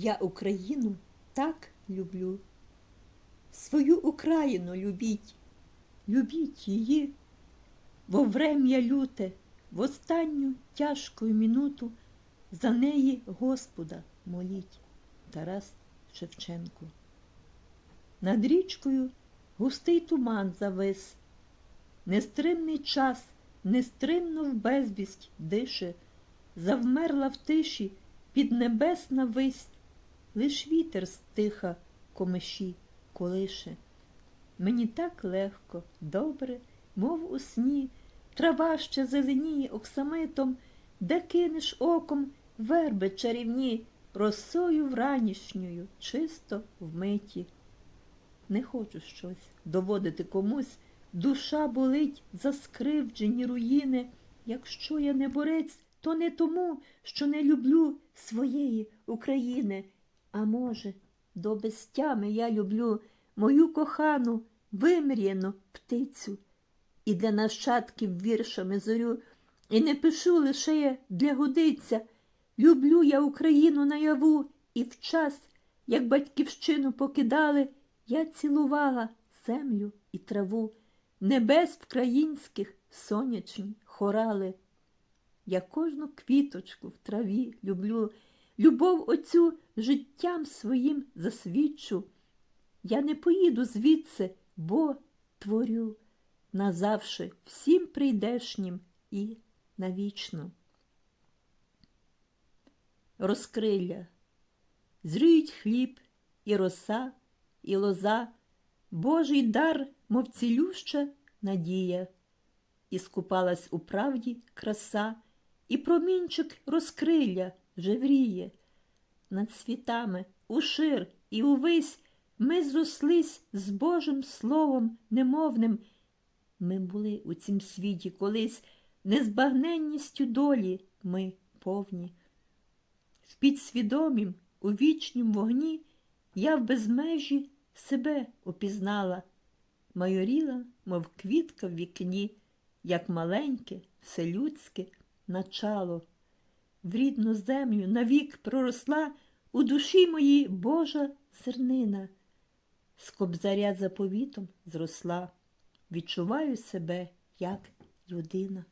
Я Україну так люблю. Свою Україну любіть, любіть її, во врем'я люте, в останню тяжку минуту за неї Господа моліть. Тарас Шевченко. Над річкою густий туман завис, нестримний час, нестримно в безвість дише, завмерла в тиші піднебесна вись, лиш вітер стиха комиші колише. Мені так легко, добре, мов у сні, трава ще зеленіє оксамитом, де кинеш оком верби чарівні, росою вранішньою, чисто вмиті. Не хочу щось доводити комусь, душа болить за скривджені руїни. Якщо я не борець, то не тому, що не люблю своєї України. А може, до безтями я люблю мою кохану, вимріяну птицю. І для нащадків віршами зорю, і не пишу лише я для годиця. Люблю я Україну наяву, і в час, як батьківщину покидали, я цілувала землю і траву, небес вкраїнських сонячні хорали. Я кожну квіточку в траві люблю, любов оцю життям своїм засвідчу. Я не поїду звідси, бо творю назавше всім прийдешнім і навічно. Розкрилля, зріють хліб і роса, і лоза, Божий дар, мов цілюща надія, і скупалась у правді краса, і промінчик розкрилля жевріє. Над світами ушир і увесь ми зрослись з Божим Словом немовним. Ми були у цім світі колись незбагненністю долі ми повні. В підсвідомім, у вічнім вогні я в безмежі себе опізнала, майоріла, мов квітка в вікні, як маленьке, вселюдське начало. В рідну землю навік проросла у душі моїй Божа зернина. З кобзаря заповітом зросла, відчуваю себе як людина.